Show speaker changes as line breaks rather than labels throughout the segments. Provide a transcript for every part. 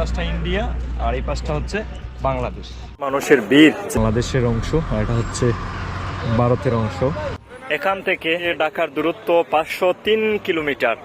পাশটা ইন্ডিয়া আর এই পাশটা হচ্ছে বাংলাদেশ। মানুষের বীর বাংলাদেশের অংশ আর এটা হচ্ছে ভারতের অংশ। এখান থেকে ঢাকার দূরত্ব পাঁচশো তিন কিলোমিটার।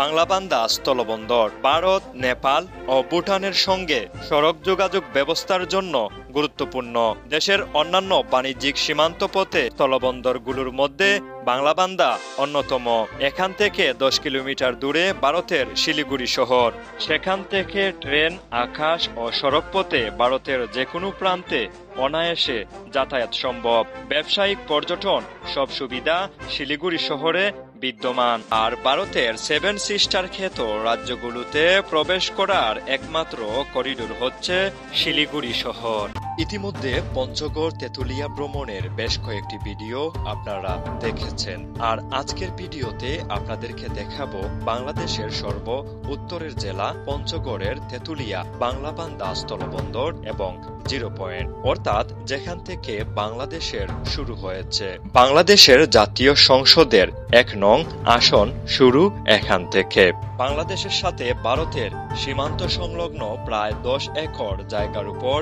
বাংলাবান্ধা স্থলবন্দর, ভারত, নেপাল ও ভুটানের সঙ্গে সড়ক যোগাযোগ ব্যবস্থার জন্য গুরুত্বপূর্ণ। দেশের অন্যান্য বাণিজ্যিক সীমান্ত পথে স্থলবন্দরগুলোর মধ্যে বাংলাবান্দা অন্যতম। এখান থেকে দশ কিলোমিটার দূরে ভারতের শিলিগুড়ি শহর। সেখান থেকে ট্রেন, আকাশ ও সড়ক পথে ভারতের যে কোনো প্রান্তে অনায়াসে যাতায়াত সম্ভব। ব্যবসায়িক পর্যটন সব সুবিধা শিলিগুড়ি শহরে বিদ্যমান। আর ভারতের সেভেন সিস্টার খ্যাত রাজ্যগুলোতে প্রবেশ করার একমাত্র করিডোর হচ্ছে শিলিগুড়ি শহর। ইতিমধ্যে পঞ্চগড় তেতুলিয়া ভ্রমণের বেশ কয়েকটি ভিডিও আপনারা দেখেছেন। আর আজকের ভিডিওতে আপনাদেরকে দেখাবো বাংলাদেশের সর্ব উত্তরের জেলা পঞ্চগড়ের তেতুলিয়া বাংলাবান্ধা স্থলবন্দর এবং জিরো পয়েন্ট। অর্থাৎ যেখান থেকে বাংলাদেশের শুরু হয়েছে। বাংলাদেশের জাতীয় সংসদের এক নং আসন শুরু এখান থেকে। বাংলাদেশের সাথে ভারতের সীমান্ত সংলগ্ন প্রায় দশ একর জায়গার উপর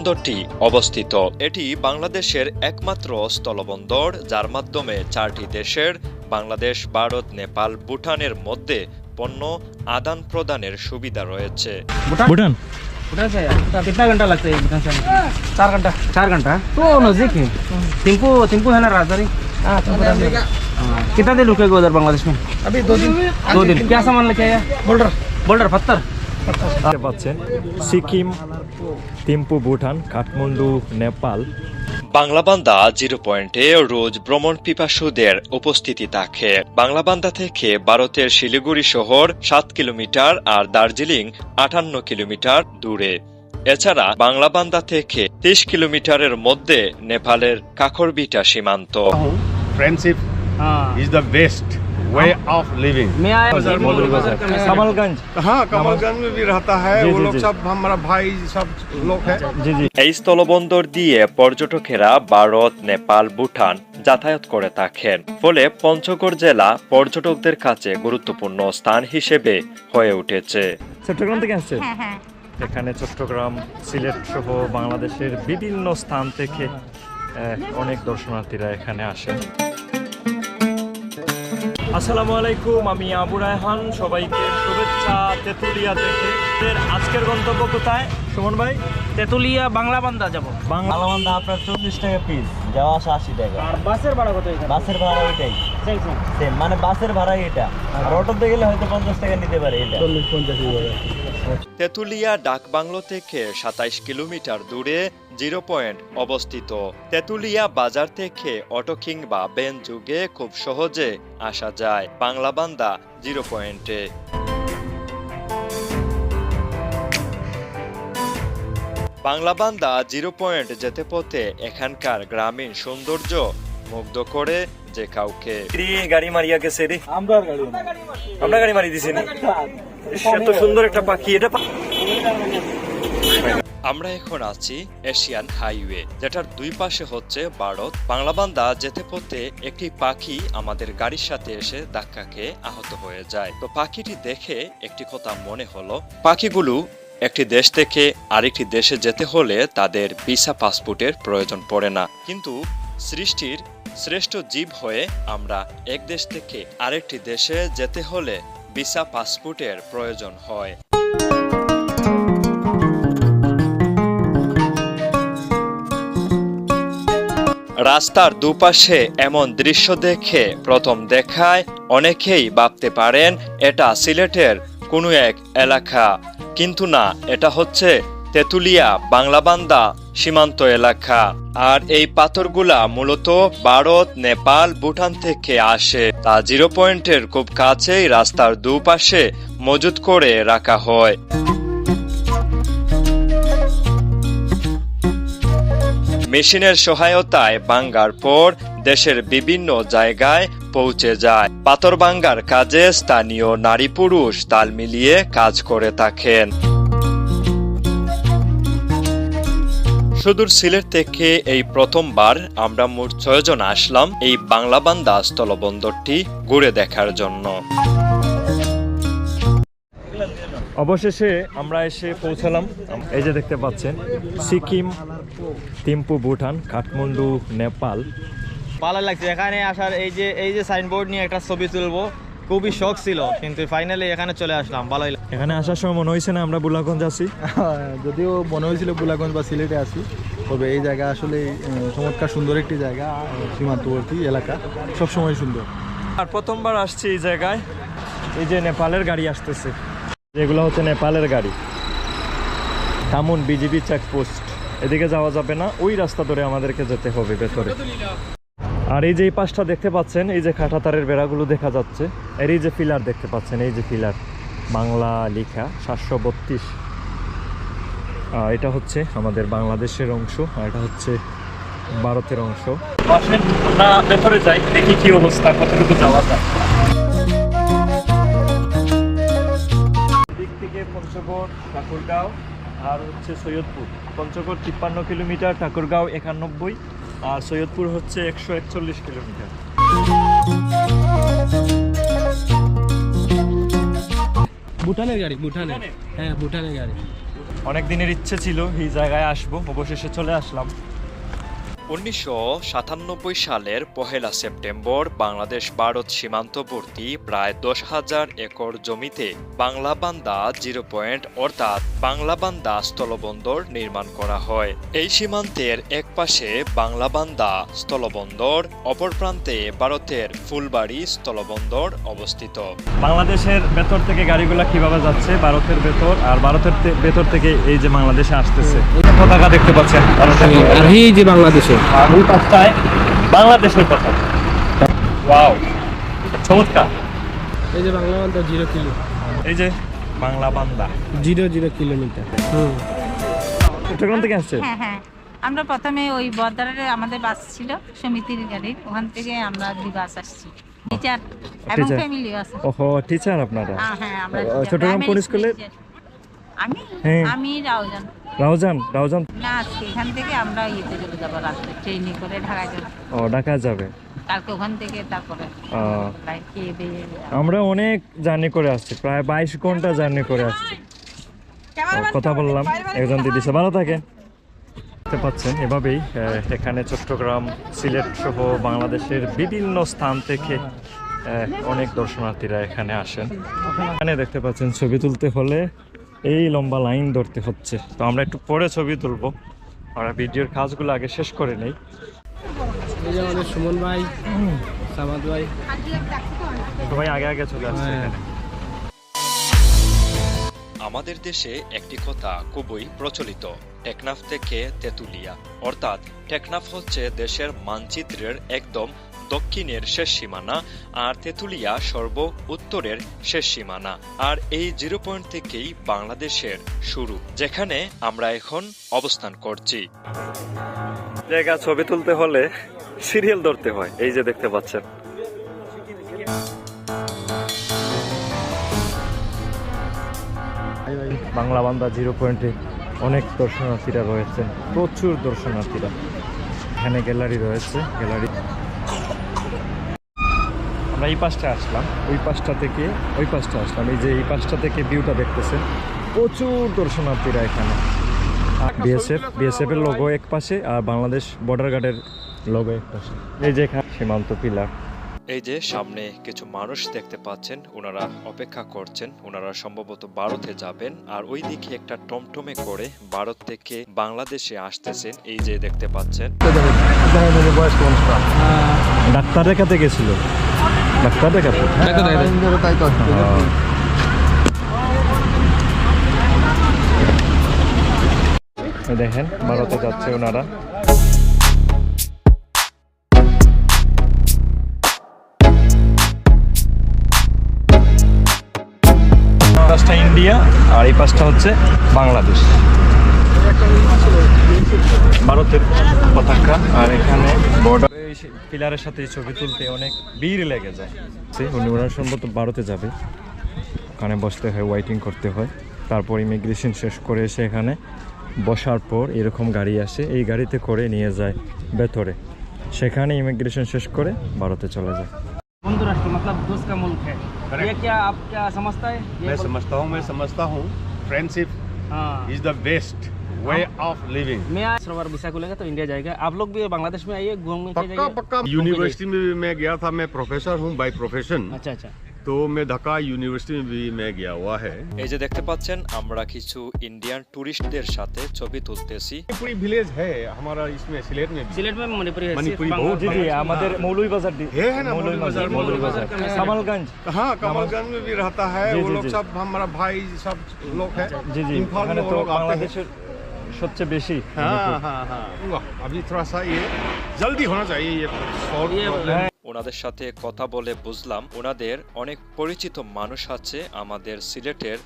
স্থলবন্দরটি অবস্থিত এটি বাংলাদেশের একমাত্র স্থলবন্দর যার মাধ্যমে চারটি দেশের বাংলাদেশ ভারত নেপাল ভুটানের মধ্যে পণ্য আদান প্রদানের সুবিধা রয়েছে ভুটান
भूटान से यार तो कितना घंटा लगता है भूटान से आने में? चार घंटा चार घंटा तो नजदीक है टिम्पू टिम्पू है ना राजधानी हाँ टिम्पू राजधानी हाँ, कितना दिन रुकेगा उधर बांग्लादेश में अभी दो दिन दो दिन क्या सामान लेके आया बोल्डर बोल्डर पत्थर
দেখতে পাচ্ছেন সিকিম থিম্পু ভুটান কাঠমান্ডু নেপাল। বাংলাবান্ধা জিরো পয়েন্টে রোজ ভ্রমণ পিপাসুদের উপস্থিতি থাকে বাংলাবান্ধা থেকে ভারতের শিলিগুড়ি শহর সাত কিলোমিটার আর দার্জিলিং আটান্ন কিলোমিটার দূরে। এছাড়া বাংলাবান্দা থেকে তিরিশ কিলোমিটারের মধ্যে নেপালের কাকরবিটা সীমান্ত।
Friendship
हाँ
is the best way of living
मैं आया
মৌলভী বাজার কামালগঞ্জ
हाँ कमलगंज में भी रहता है
जी,
वो
जी,
लोग
जी।
सब हमारा भाई सब लोग है
জি জি এই স্থলবন্দর দিয়ে পর্যটকেরা ভারত নেপাল ভুটান যাতায়াত করে থাকেন ফলে পঞ্চগড় জেলা পর্যটকদের কাছে গুরুত্বপূর্ণ স্থান হিসেবে হয়ে উঠেছে চট্টগ্রাম থেকে আসছে
হ্যাঁ হ্যাঁ
এখানে চট্টগ্রাম সিলেট সহ বাংলাদেশের বিভিন্ন স্থান থেকে আহ, অনেক দর্শনার্থীরা এখানে আসেন আসসালামু আলাইকুম আমি আবু রায়হান। সবাইকে শুভেচ্ছা তেঁতুলিয়া থেকে এর আজকের গন্তব্য কোথায়? সুমন ভাই?
তেঁতুলিয়া বাংলা বান্দা যাব।
বাংলা
বান্দা আপনার চল্লিশ টাকা পিস যাওয়া আসা আশি টাকা।
আর বাসের ভাড়া কত
বাসের ভাড়া
ওইটাই।
সেম মানে বাসের ভাড়াই এটা। আর অটোতে গেলে হয়তো পঞ্চাশ টাকা নিতে পারে এটা।
চল্লিশ পঞ্চাশ
তেতুলিয়া ডাকবাংলো থেকে সাতাইশ কিলোমিটার দূরে জিরো পয়েন্ট অবস্থিত। তেতুলিয়া বাজার থেকে অটো কিংবা বেন যুগে খুব সহজে আসা যায় বাংলাবান্ধা জিরো পয়েন্টে। বাংলাবান্ধা জিরো পয়েন্ট যেতে পথে এখানকার গ্রামীণ সৌন্দর্য মুগ্ধ করে যে কাউকে গাড়ি মারিয়া গেছে রে।
আমরা গাড়ি
আমরা গাড়ি মারি দিছি নি? এত সুন্দর একটা পাখি এটা আমরা এখন আছি এশিয়ান হাইওয়ে যেটার দুই পাশে হচ্ছে ভারত। বাংলাবান্ধা যেতে পথে একটি পাখি আমাদের গাড়ির সাথে এসে ধাক্কা খেয়ে আহত হয়ে যায়। তো পাখিটি দেখে একটি কথা মনে হলো পাখিগুলো একটি দেশ থেকে আরেকটি দেশে যেতে হলে তাদের ভিসা পাসপোর্টের প্রয়োজন পড়ে না। কিন্তু সৃষ্টির শ্রেষ্ঠ জীব হয়ে আমরা এক দেশ থেকে আরেকটি দেশে যেতে হলে ভিসা পাসপোর্টের প্রয়োজন হয়। রাস্তার দুপাশে এমন দৃশ্য দেখে প্রথম দেখায় অনেকেই ভাবতে পারেন, এটা সিলেটের কোনো এক এলাকা। কিন্তু না, এটা হচ্ছে তেতুলিয়া বাংলাবান্ধা সীমান্ত এলাকা। আর এই পাথরগুলা মূলত ভারত, নেপাল, ভুটান থেকে আসে। তা জিরো পয়েন্টের খুব কাছেই রাস্তার দুপাশে মজুত করে রাখা হয়। মেশিনের সহায়তায় বাঙ্গার পর দেশের বিভিন্ন জায়গায় পৌঁছে যায়। পাথর বাঙ্গার কাজে স্থানীয় নারী পুরুষ তাল মিলিয়ে কাজ করে থাকেন। সুদূর সিলেট থেকে এই প্রথমবার আমরা মোট ছয়জন আসলাম এই বাংলাবান্ধা স্থলবন্দরটি ঘুরে দেখার জন্য।
অবশেষে আমরা এসে পৌঁছালাম। এই যে দেখতে পাচ্ছেন, সিকিম থিম্পু ভুটান, কাঠমান্ডু, নেপাল।
ভালো লাগছে। এখানে আসার এই যে এই যে সাইনবোর্ড নিয়ে একটা ছবি তুলবো। খুবই শখ ছিল কিন্তু ফাইনালি এখানে চলে আসলাম ভালোই
এখানে আসার সময় মনে হয়েছে না আমরা বুলাগঞ্জ আছি?
যদিও মনে হয়েছিল বুলাগঞ্জ বা সিলেটে আসি তবে এই জায়গা আসলে চমৎকার সুন্দর একটি জায়গা সীমান্তবর্তী এলাকা সবসময় সুন্দর।
আর প্রথমবার আসছি এই জায়গায় এই যে নেপালের গাড়ি আসতেছে যেগুলো হচ্ছে নেপালের গাড়ি। তামুন বিজিবি চেকপোস্ট এদিকে যাওয়া যাবে না ওই রাস্তা ধরে আমাদেরকে যেতে হবে ভেতরে। আর এই যে এই পাশটা দেখতে পাচ্ছেন এই যে কাঁটাতারের বেড়াগুলো দেখা যাচ্ছে। আর এই যে ফিলার দেখতে পাচ্ছেন এই যে ফিলার। বাংলা লেখা সাতশো বত্রিশ। এটা হচ্ছে আমাদের বাংলাদেশের অংশ আর এটা হচ্ছে ভারতের অংশ। আমরা ভেতরে যাই দেখি কি অবস্থা কতটুকু যাওয়া যায়। দিক থেকে পঞ্চগড় ঠাকুরগাঁও আর হচ্ছে সৈয়দপুর। পঞ্চগড় তিপ্পান্ন কিলোমিটার ঠাকুরগাঁও একানব্বই। আর সৈয়দপুর হচ্ছে একশো একচল্লিশ কিলোমিটার।
ভুটানের গাড়ি ভুটানের। হ্যাঁ ভুটানের গাড়ি।
অনেক দিনের ইচ্ছে ছিল এই জায়গায় আসব। অবশেষে চলে আসলাম।
উনিশশো সাতানব্বই সালের পহেলা সেপ্টেম্বর বাংলাদেশ ভারত সীমান্তবর্তী প্রায় দশ হাজার একর জমিতে বাংলাবান্দা জিরো পয়েন্ট অর্থাৎ বাংলাবান্দা স্থলবন্দর নির্মাণ করা হয়। এই সীমান্তের এক পাশে বাংলাবান্দা স্থলবন্দর অপর প্রান্তে ভারতের ফুলবাড়ি স্থলবন্দর অবস্থিত।
বাংলাদেশের ভেতর থেকে গাড়িগুলো কীভাবে যাচ্ছে ভারতের ভেতর আর ভারতের ভেতর থেকে এই যে বাংলাদেশে আসতেছে পতাকা দেখতে পাচ্ছেন।
আর এই যে বাংলাদেশে
আর ওই পাশটায় বাংলাদেশের ওয়াও চমৎকার।
এই যে বাংলা বান্দা জিরো কিলো।
এই যে বাংলা বান্দা।
Zero zero kilometre. হুম।
চট্টগ্রাম থেকে আসছে?
হ্যাঁ হ্যাঁ। আমরা প্রথমে ওই বর্দারে আমাদের বাস ছিল সমিতির গাড়ির ওখান থেকে আমরা দুই বাস আসছি। টিচার এবং? ফ্যামিলিও আছে।
ওহো টিচার আপনারা?
হ্যাঁ হ্যাঁ আমরা
চট্টগ্রাম কোন স্কুলে?
আমি
হ্যাঁ।
আমি রাউজান।
রাউজান রাউজান।
না আজকে এখান থেকে আমরা ইয়েতে চলে যাব রাত্রে ট্রেনে করে ঢাকা যাব।
ও ঢাকা যাবে?
কালকে ওখান থেকে তারপরে খেয়ে দিয়ে
আমরা অনেক জার্নি করে আসছি প্রায় বাইশ ঘণ্টা জার্নি করে আসছি। কথা বললাম একজন দিদি সে ভালো থাকেন দেখতে পাচ্ছেন এভাবেই এখানে চট্টগ্রাম সিলেট সহ বাংলাদেশের বিভিন্ন স্থান থেকে অনেক দর্শনার্থীরা এখানে আসেন। এখানে দেখতে পাচ্ছেন ছবি তুলতে হলে এই লম্বা লাইন ধরতে হচ্ছে। তো আমরা একটু পরে ছবি তুলবো আমরা ভিডিওর কাজগুলো আগে শেষ করে নেই।
আমাদের সুমন ভাই সামাদ ভাই।
সবাই আগে আগে চলে আসছে
হ্যাঁ।
আমাদের দেশে একটি কথা খুবই প্রচলিত টেকনাফ থেকে তেঁতুলিয়া। অর্থাৎ টেকনাফ হচ্ছে দেশের মানচিত্রের একদম দক্ষিণের শেষ সীমানা আর তেঁতুলিয়া সর্ব উত্তরের শেষ সীমানা। আর এই জিরো পয়েন্ট থেকেই বাংলাদেশের শুরু যেখানে আমরা এখন অবস্থান করছি।
জায়গা ছবি তুলতে হলে সিরিয়াল ধরতে হয় এই যে দেখতে পাচ্ছেন। বাংলা বান্দা জিরো পয়েন্টে অনেক দর্শনার্থীরা রয়েছেন প্রচুর দর্শনার্থীরা। এখানে গ্যালারি রয়েছে গ্যালারি আমরা এই পাশটা আসলাম, ওই পাশটা থেকে, ওই পাশটা আসলাম। এই যে এই পাশটা থেকে ভিউটা দেখতেছেন, প্রচুর দর্শনার্থীরা এখানে। বিএসএফ বিএসএফ এর লোগো এক পাশে, আর বাংলাদেশ বর্ডার গার্ডের লোগো এক পাশে। এই যে সীমান্ত পিলার
এই যে সামনে কিছু মানুষ দেখতে পাচ্ছেন ওনারা অপেক্ষা করছেন ওনারা সম্ভবত ভারতে যাবেন আর ওই দিকে একটা টমটমে করে ভারত থেকে বাংলাদেশে আসতেছেন এই যে দেখতে পাচ্ছেন।
ডাক্তার দেখাতে গেছিল। ডাক্তার দেখাতে। দেখেন ভারতে যাচ্ছে ওনারা। পাঁচটা ইন্ডিয়া আর এই পাঁচটা হচ্ছে বাংলাদেশ। ভারতের পতাকা আর এখানে বর্ডার পিলারের সাথে ছবি তুলতে অনেক ভিড় লেগে যায়। উনি ওনার সম্ভবত ভারতে যাবে। ওখানে বসতে হয় ওয়েটিং করতে হয়। তারপর ইমিগ্রেশন শেষ করে এসে এখানে বসার পর এরকম গাড়ি আসে। এই গাড়িতে করে নিয়ে যায় ভেতরে। সেখানে ইমিগ্রেশন শেষ করে ভারতে চলে যায়।
बंधु राष्ट्र मतलब दोस्त का मुल्क है।
Correct.
ये क्या आप क्या समझता है? ये
मैं
बोल-
समझता हूँ मैं समझता हूँ। फ्रेंडशिप
हाँ।
Is the best way of living
मैं आज लेगा तो इंडिया जाएगा। आप लोग भी बांग्लादेश में आइए घूमने के
पक्का
जाइए।
पक्का। यूनिवर्सिटी में भी मैं गया था मैं प्रोफेसर हूँ बाई प्रोफेशन
अच्छा अच्छा।
तो मैं ढाका यूनिवर्सिटी में भी मैं गया हुआ है
এই যে দেখতে পাচ্ছেন আমরা কিছু ইন্ডিয়ান টুরিস্টদের সাথে ছবি তুলতেছি
पूरी विलेज है हमारा इसमें सिलेट में भी
सिलेट में मणिपुरी है
मणिपुरी
सिर्फ
बहुत
জি জি
बांग्ला-
আমাদের মৌলভীবাজার দি-
है है ना
মৌলভীবাজার
मौलवी
মৌলভীবাজার
का मैं-
কামালগঞ্জ
हाँ कमलगंज में भी रहता है
जी,
वो
जी,
लोग
जी।
सब हमारा भाई सब लोग हैं
জি জি
इम्फाल में
এখানে
वो
তো
लोग आते हैं
বাংলাদেশের সবচেয়ে বেশি
हाँ हाँ हाँ वाह, अभी थोड़ा सा ये जल्दी होना चाहिए ये solve
ये-
problem।
ওনাদের সাথে কথা বলে বুঝলাম ওনাদের অনেক পরিচিত মানুষ আছে আমাদের সিলেটের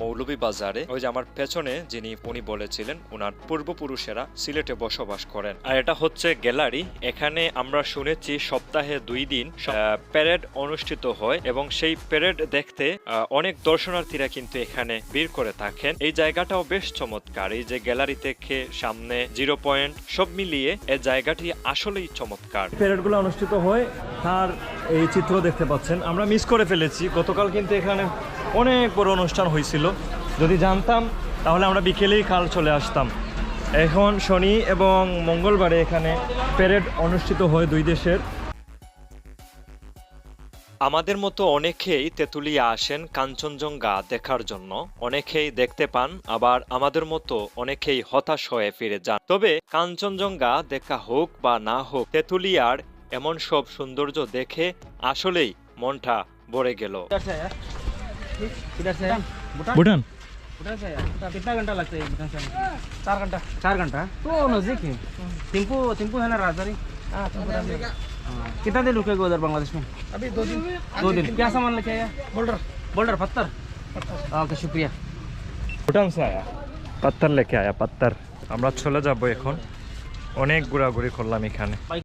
মৌলভীবাজারে, ওই যে আমার পেছনে যিনি, উনি বলেছিলেন ওনার পূর্বপুরুষেরা সিলেটে বসবাস করেন। আর এটা হচ্ছে গ্যালারি। এখানে আমরা শুনেছি সপ্তাহে দুই দিন প্যারেড অনুষ্ঠিত হয় এবং সেই প্যারেড দেখতে অনেক দর্শনার্থীরা কিন্তু এখানে ভিড় করে থাকেন। এই জায়গাটাও বেশ চমৎকার। এই যে গ্যালারি থেকে সামনে জিরো পয়েন্ট সব মিলিয়ে এই জায়গাটি আসলেই চমৎকার।
প্যারেডগুলো অনুষ্ঠিত হয়, তার এই চিত্র দেখতে পাচ্ছেন। আমরা মিস করে ফেলেছি। গতকাল কিন্তু এখানে অনেক বড় অনুষ্ঠান হয়েছিল। যদি জানতাম তাহলে আমরা বিকেলেই কাল চলে আসতাম। এখন শনি এবং মঙ্গলবারে এখানে প্যারেড অনুষ্ঠিত হয় দুই দেশের।
আমাদের মতো অনেকেই তেঁতুলিয়া আসেন কাঞ্চনজঙ্ঘা দেখার জন্য। অনেকেই দেখতে পান আবার আমাদের মতো অনেকেই হতাশ হয়ে ফিরে যান। তবে কাঞ্চনজঙ্ঘা দেখা হোক বা না হোক তেঁতুলিয়ার এমন সব সৌন্দর্য দেখে আসলেই মনটা ভরে গেল।
किधर से आया किधर से आया भूटान
ভুটান
भूटान से आया कितना घंटा लगता है भूटान से आने के लिए? चार घंटा चार घंटा तो नजदीक है टिम्पू टिम्पू है ना राजधानी हाँ कितना दिन रुकेगा उधर बांग्लादेश में अभी दो दिन दो दिन क्या सामान लेके आया बोल्डर बोल्डर पत्थर ओके शुक्रिया
ভুটান সে আয়া পাত্তার লেকে আয়া পাত্তার আমরা চলে যাব এখন অনেক ঘোরাঘুরি করলাম এখানে